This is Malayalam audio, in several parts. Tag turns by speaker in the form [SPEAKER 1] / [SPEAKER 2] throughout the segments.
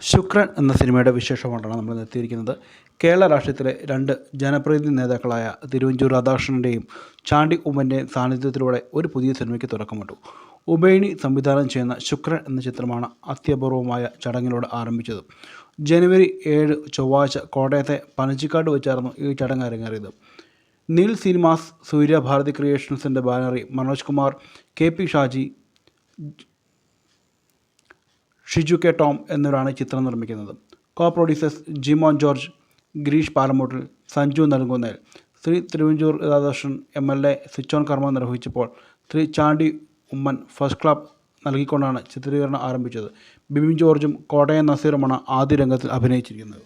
[SPEAKER 1] ശുക്രൻ എന്ന സിനിമയുടെ വിശേഷമായിട്ടാണ് നമ്മൾ എത്തിയിരിക്കുന്നത്. കേരള രാഷ്ട്രീയത്തിലെ രണ്ട് ജനപ്രതിനിധി നേതാക്കളായ തിരുവഞ്ചൂർ രാധാകൃഷ്ണന്റെയും ചാണ്ടി ഉമ്മന്റെയും സാന്നിധ്യത്തിലൂടെ ഒരു പുതിയ സിനിമയ്ക്ക് തുടക്കമിട്ടു. ഉബൈനി സംവിധാനം ചെയ്യുന്ന ശുക്രൻ എന്ന ചിത്രമാണ് അത്യപൂർവമായ ചടങ്ങിലൂടെ ആരംഭിച്ചത്. ജനുവരി ഏഴ് ചൊവ്വാഴ്ച കോട്ടയത്തെ പനച്ചിക്കാട് വെച്ചായിരുന്നു ഈ ചടങ്ങ് അരങ്ങേറിയത്. നീൽ സിനിമാസ് സൂര്യഭാരതി ക്രിയേഷൻസിന്റെ ബാനറി Manoj Kumar K P Shaji Shiju K Tom എന്നിവരാണ് ചിത്രം നിർമ്മിക്കുന്നത്. Co producers Jimon George Girish Palamoottil Sanju Nalkunnel Shri Thiruvanchoor Radhakrishnan M L A switch on കർമ്മം നിർവഹിച്ചപ്പോൾ ശ്രീ ചാണ്ടി ഉമ്മൻ ഫസ്റ്റ് ക്ലാബ് നൽകിക്കൊണ്ടാണ് ചിത്രീകരണം ആരംഭിച്ചത്. ബിബിൻ ജോർജും കോട്ടയം നസീറുമാണ് ആദ്യ രംഗത്തിൽ അഭിനയിച്ചിരിക്കുന്നത്.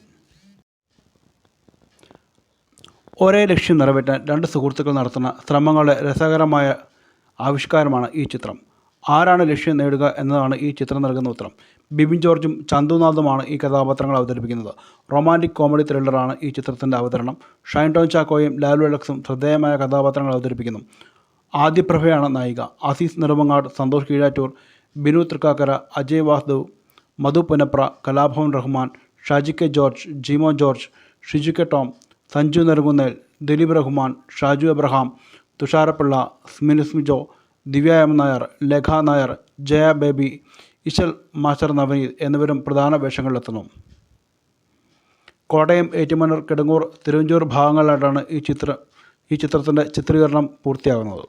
[SPEAKER 1] ഒരേ ലക്ഷ്യം നിറവേറ്റാൻ രണ്ട് സുഹൃത്തുക്കൾ നടത്തുന്ന ശ്രമങ്ങളുടെ രസകരമായ ആവിഷ്കാരമാണ് ഈ ചിത്രം. ആരാണ് ലക്ഷ്യം നേടുക എന്നതാണ് ഈ ചിത്രം നൽകുന്ന ഉത്തരം. ബിബിൻ ജോർജും ചന്തുനാഥുമാണ് ഈ കഥാപാത്രങ്ങൾ അവതരിപ്പിക്കുന്നത്. റൊമാന്റിക് കോമഡി ത്രില്ലറാണ് ഈ ചിത്രത്തിന്റെ അവതരണം. ഷൈൻ ടോൺ ചാക്കോയും ലാലു അലക്സും ശ്രദ്ധേയമായ കഥാപാത്രങ്ങൾ അവതരിപ്പിക്കുന്നു. ആദ്യപ്രഭയാണ് നായിക. Azeez Nedumangad Santhosh Keezhattoor Binu Thrikkakara Ajay Vasudev Madhu Punnapra Kalabhavan Rahman Shaji K George Jimo George Shiju K Tom Sanju Nerukunnel Dileep Rahman Shaju Abraham Thusharapilla Sminu Smijo Divya M Nair Lekha Nair Jaya Baby Ishal Master Navaneeth എന്നിവരും പ്രധാന വേഷങ്ങളിലെത്തുന്നു. കോട്ടയം ഏറ്റുമാനൂർ കിടങ്ങൂർ തിരുവഞ്ചൂർ ഭാഗങ്ങളിലായിട്ടാണ് ഈ ചിത്രം ഈ ചിത്രത്തിന്റെ ചിത്രീകരണം പൂർത്തിയാകുന്നത്.